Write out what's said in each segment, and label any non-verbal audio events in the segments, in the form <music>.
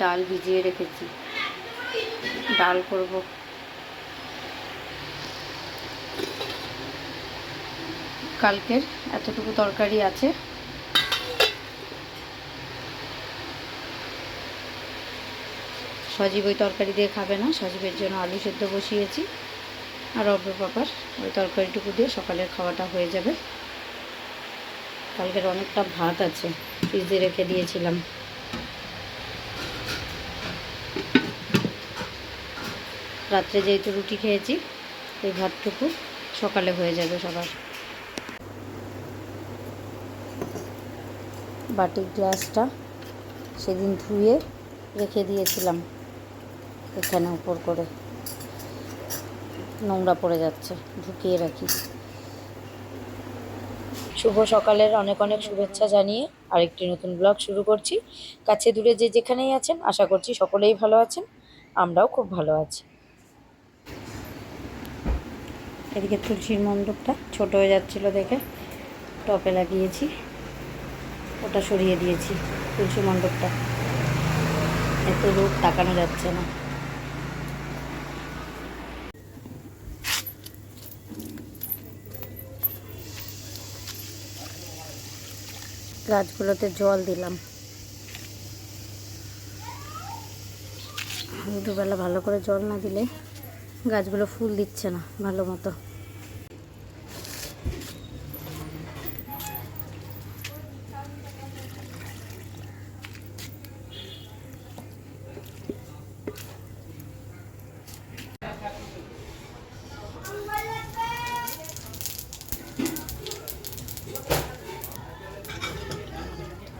ডাল ভিজিয়ে রেখেছি। ডাল করব। কালকের এতটুকু তরকারি আছে। সজীব ওই তরকারি দিয়ে খাবে না। সজীবের জন্য আলু সেদ্ধ বসিয়েছি। আর অব্র পাপার ওই তরকারিটুকু দিয়ে সকালের খাওয়াটা হয়ে যাবে। কালকের অনেকটা ভাত আছে, ফ্রিজে রেখে দিয়েছিলাম। রাত্রে যেহেতু রুটি খেয়েছি, এই ভাতটুকু সকালে হয়ে যাবে সবার। বাটির গ্লাসটা সেদিন ধুয়ে রেখে দিয়েছিলাম, এখানে উপর করে। নোংরা পড়ে যাচ্ছে, ঢুকিয়ে রাখি। শুভ সকালের অনেক অনেক শুভেচ্ছা জানিয়ে আরেকটি নতুন ব্লগ শুরু করছি। কাছে দূরে যে যেখানেই আছেন, আশা করছি সকলেই ভালো আছেন, আমরাও খুব ভালো আছি। এদিকে তুলসীর মণ্ডপটা ছোট হয়ে যাচ্ছিল দেখে, টপে লাগিয়েছি, ওটা সরিয়ে দিয়েছি তুলসী মণ্ডপটা। এত রোদ তাকানো যাচ্ছে না। গাছগুলোতে জল দিলাম। দুবেলা ভালো করে জল না দিলে গাছগুলো ফুল দিচ্ছে না ভালো মতো।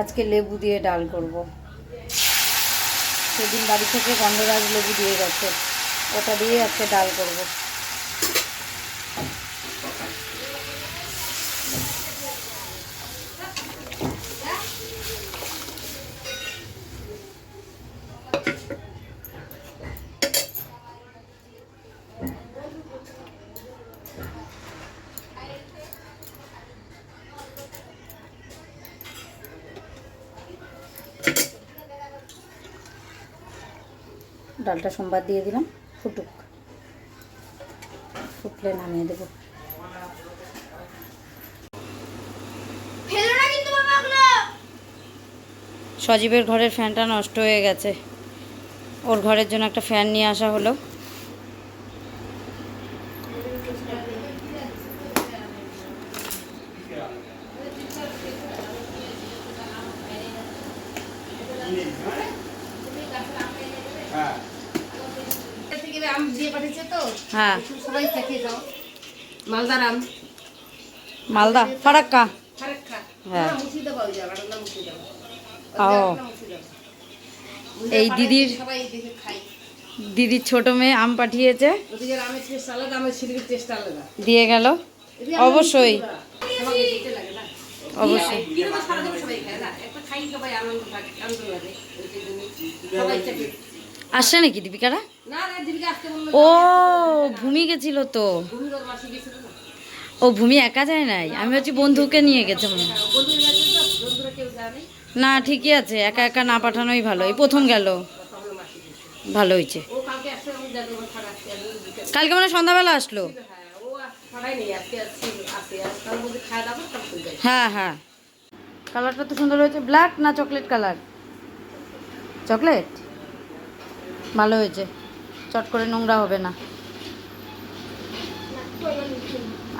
আজকে লেবু দিয়ে ডাল করব। সেদিন বাড়ি থেকে গন্ধরাজ লেবু দিয়ে গেছে। ওটা দিয়ে আজকে ডাল করব। ডালটা সোমবার দিয়ে দিলাম ফুটুক। ফুটলে নামিয়ে দেবো। ফেলো না কিন্তু বাবা ওগুলো সজীবের ঘরের ফ্যানটা নষ্ট হয়ে গেছে। ওর ঘরের জন্য একটা ফ্যান নিয়ে আসা হলো থেকে আম দিয়ে পাঠিয়েছে তো। হ্যাঁ। সবাই চেখে যাও। মালদার আম। মালদা ফারাক্কা। ফারাক্কা। হ্যাঁ। মুর্শিদাবাদ নাম। এই দিদির সবাই দেখে খাই। দিদির ছোট মেয়ে আম পাঠিয়েছে। দিয়ে গেল। অবশ্যই। অবশ্যই। সবাই আসছে নাকি দীপিকারা? ও ভূমি গেছিল তো। ও ভূমি একা যায় নাই? আমি হচ্ছে বন্ধুকে নিয়ে গেছে মনে হয়। না ঠিকই আছে একা একা না পাঠানোই ভালো। এই প্রথম গেল। ভালো হয়েছে। কালকে মানে সন্ধ্যাবেলা আসলো। হ্যাঁ হ্যাঁ হ্যাঁ। কালারটা তো সুন্দর হয়েছে। ব্ল্যাক না চকলেট কালার? চকলেট? ভালো হয়েছে। চট করে নোংরা হবে না।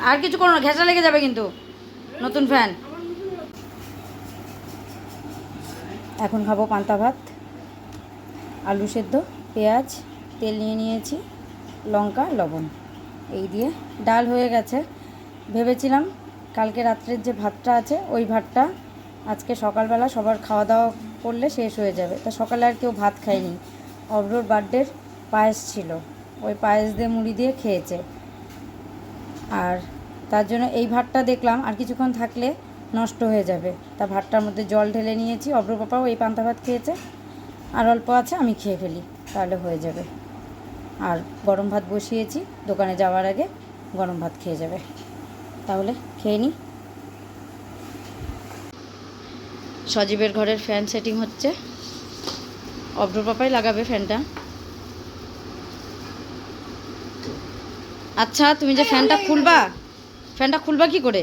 আর কিছু করো না, ঘেঁষা লেগে যাবে কিন্তু। নতুন ফ্যান এখন খাব পান্তা ভাত, আলু সেদ্ধ, পেঁয়াজ, তেল নিয়ে নিয়েছি, লঙ্কা, লবণ। এই দিয়ে ডাল হয়ে গেছে। ভেবেছিলাম কালকে রাত্রের যে ভাতটা আছে, ওই ভাতটা আজকে সকালবেলা সবার খাওয়া দাওয়া করলে শেষ হয়ে যাবে। তা সকালে আর কেউ ভাত খায়নি। অব্রোর বার্থডের পায়েস ছিল। ওই পায়েস দিয়ে মুড়ি দিয়ে খেয়েছে। আর তার জন্য এই ভাতটা দেখলাম, আর কিছুক্ষণ থাকলে নষ্ট হয়ে যাবে। তা ভাতটার মধ্যে জল ঢেলে নিয়েছি। অব্র পাপাও এই পান্তা ভাত খেয়েছে। আর অল্প আছে, আমি খেয়ে ফেলি, তাহলে হয়ে যাবে। আর গরম ভাত বসিয়েছি, দোকানে যাওয়ার আগে গরম ভাত খেয়ে যাবে। তাহলে খেয়ে নিই সজীবের ঘরের ফ্যান সেটিং হচ্ছে। অভ্র পাপাই লাগাবে ফ্যানটা। আচ্ছা তুমি যে ফ্যানটা খুলবা ফ্যানটা খুলবা কি করে?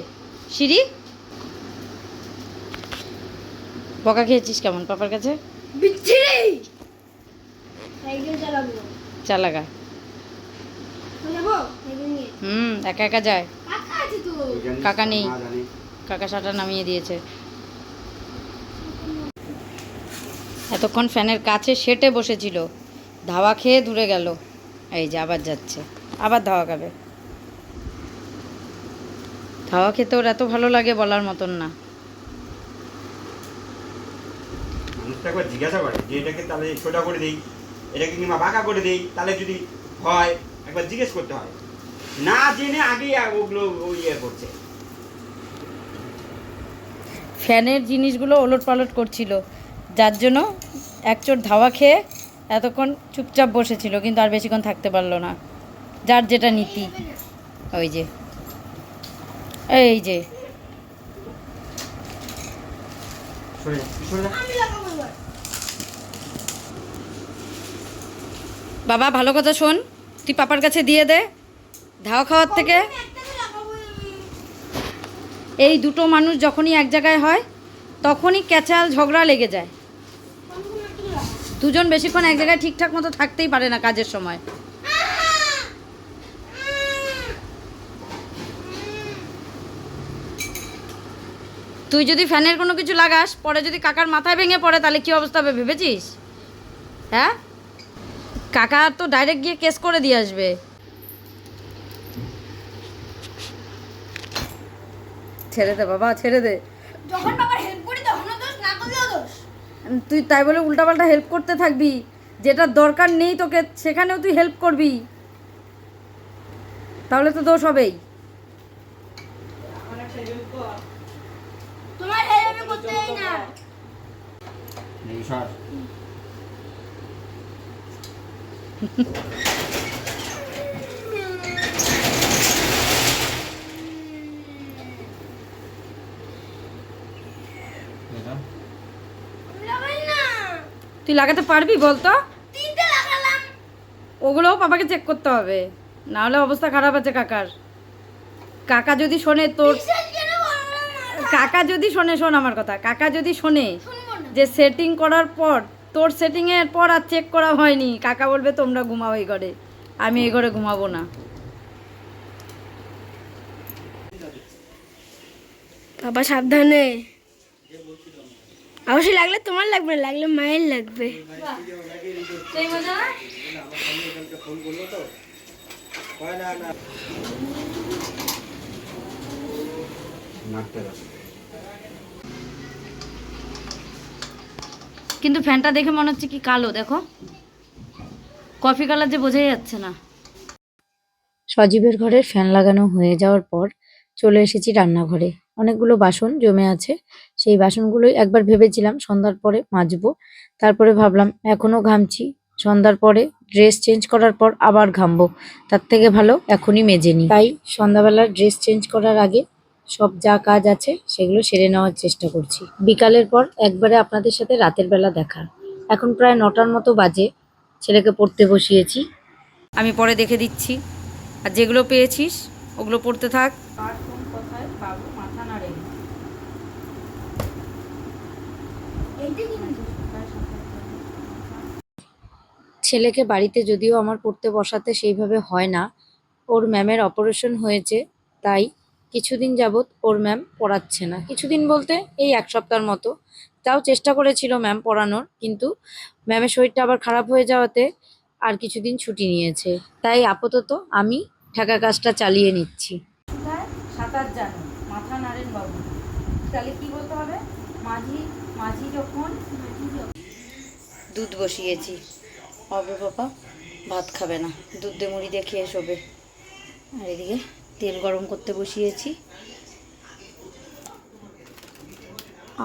সিঁড়ি? বকা খেয়েছিস কেমন পাপার কাছে? চালাগা। হুম একা একা যায়। কাকা কাকা নেই। কাকা সাটা নামিয়ে দিয়েছে। এতক্ষণ ফ্যানের কাছে সেটে বসেছিল ধাওয়া খেয়ে দূরে গেল। এই যে আবার যাচ্ছে। আবার ধাওয়া খাবে। ধাওয়া খেতে ওর এত ভালো লাগে বলার মতন না। একবার জিজ্ঞাসা করে যে এটাকে তাহলে ছোটা করে দিই এটাকে কিংবা বাঁকা করে দিই তাহলে যদি হয় একবার জিজ্ঞেস করতে হয়। না জেনে আগেই ওগুলো ইয়ে করছে। ফ্যানের জিনিসগুলো ওলট পালট করছিল। যার জন্য এক চোট ধাওয়া খেয়ে এতক্ষণ চুপচাপ বসেছিল কিন্তু আর বেশিক্ষণ থাকতে পারল না। যার যেটা নীতি। ওই যে। এই যে। বাবা ভালো কথা শোন। তুই পাপার কাছে দিয়ে দে ধাওয়া খাওয়ার থেকে। এই দুটো মানুষ যখনই এক জায়গায় হয় তখনই ক্যাচাল ঝগড়া লেগে যায়। দুজন বেশিক্ষণ এক জায়গায় ঠিকঠাক মতো থাকতেই পারে না কাজের সময়। তুই যদি ফ্যানের কোনো কিছু লাগাস, পরে যদি কাকার মাথায় ভেঙে পড়ে, তাহলে কি অবস্থা হবে ভেবেছিস? হ্যাঁ? কাকা তো ডাইরেক্ট গিয়ে কেস করে দিয়ে আসবে। ছেড়ে দে বাবা, ছেড়ে দে। যখন বাবার হেল্প করি তখনও দোষ না করলেও দোষ তুই তাই বলে উল্টাপাল্টা হেল্প করতে থাকবি। যেটা দরকার নেই তোকে সেখানেও তুই হেল্প করবি। তাহলে তো দোষ হবেই। তোমার <laughs> হেল্প আমি করতেই না এই সর আমি লাগাই না তুই লাগাতে পারবি বলতো? ওগুলোও বাবাকে চেক করতে হবে। না হলে অবস্থা খারাপ আছে কাকার। কাকা যদি শোনে তোর কাকা যদি শোনে শোন আমার কথা। কাকা যদি শোনে যে সেটিং করার পর তোর সেটিংয়ের পর আর চেক করা হয়নি কাকা বলবে তোমরা ঘুমাও এই ঘরে। আমি এই ঘরে ঘুমাবো না। বাবা সাবধানে। অবশ্যই লাগলে তোমার লাগবে না লাগলে মায়ের লাগবে। কিন্তু ফ্যানটা দেখে মনে হচ্ছে কি কালো দেখো। কফি কালার যে বোঝাই যাচ্ছে না। সজীবের ঘরে ফ্যান লাগানো হয়ে যাওয়ার পর চলে এসেছি রান্নাঘরে। অনেকগুলো বাসন জমে আছে। সেই বাসনগুলোই একবার ভেবেছিলাম সন্ধ্যার পরে মাজবো। তারপরে ভাবলাম এখনও ঘামছি। সন্ধ্যার পরে ড্রেস চেঞ্জ করার পর আবার ঘামবো। তার থেকে ভালো এখনই মেজে নিই তাই সন্ধ্যাবেলার ড্রেস চেঞ্জ করার আগে সব যা কাজ আছে সেগুলো সেরে নেওয়ার চেষ্টা করছি। বিকালের পর একবারে আপনাদের সাথে রাতের বেলা দেখা। এখন প্রায় নটার মতো বাজে। ছেলেকে পড়তে বসিয়েছি। আমি পরে দেখে দিচ্ছি। আর যেগুলো পেয়েছিস, ওগুলো পড়তে থাক। বাবু মাথা নাড়ে এইটা ছেলেকে বাড়িতে যদিও আমার পড়তে বসাতে সেইভাবে হয় না ওর ম্যামের অপারেশন হয়েছে তাই কিছুদিন যাবৎ ওর ম্যাম পড়াচ্ছে না। কিছুদিন বলতে এই এক সপ্তাহের মতো। তাও চেষ্টা করেছিল ম্যাম পড়ানোর কিন্তু ম্যামের শরীরটা আবার খারাপ হয়ে যাওয়াতে আর কিছুদিন ছুটি নিয়েছে। তাই আপাতত আমি ঠেকা কাজটা চালিয়ে নিচ্ছি। সাঁতার জানো তাহলে কি বলতে হবে? মাঝি মাঝি যখন দুধ বসিয়েছি। হবে বাবা ভাত খাবে না। দুধ দিয়ে মুড়ি দিয়ে খেয়ে শোবে। আর এদিকে তেল গরম করতে বসিয়েছি।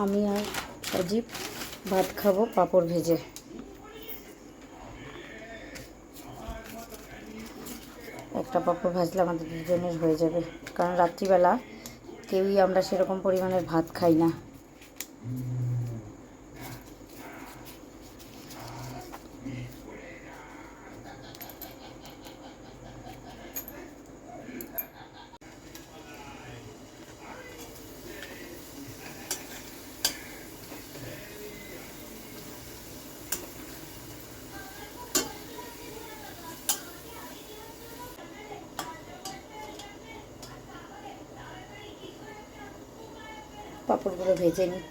আমি আর সজীব ভাত খাব পাঁপড় ভেজে। একটা পাঁপড় ভাজলে আমাদের দুজনের হয়ে যাবে। কারণ রাত্রিবেলা কেউই আমরা সেরকম পরিমাণের ভাত খাই না। পাঁপড়গুলো ভেজে নিই।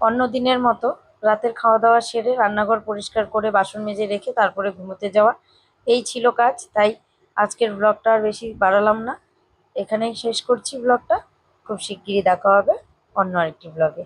অন্য দিনের মতো রাতের খাওয়া দাওয়া সেরে রান্নাঘর পরিষ্কার করে বাসন মেজে রেখে তারপরে ঘুমোতে যাওয়া, এই ছিল কাজ। তাই আজকের ব্লগটা আর বেশি বাড়ালাম না। এখানেই শেষ করছি ব্লগটা। খুব শিগগিরই দেখা হবে অন্য আরেকটি ব্লগে।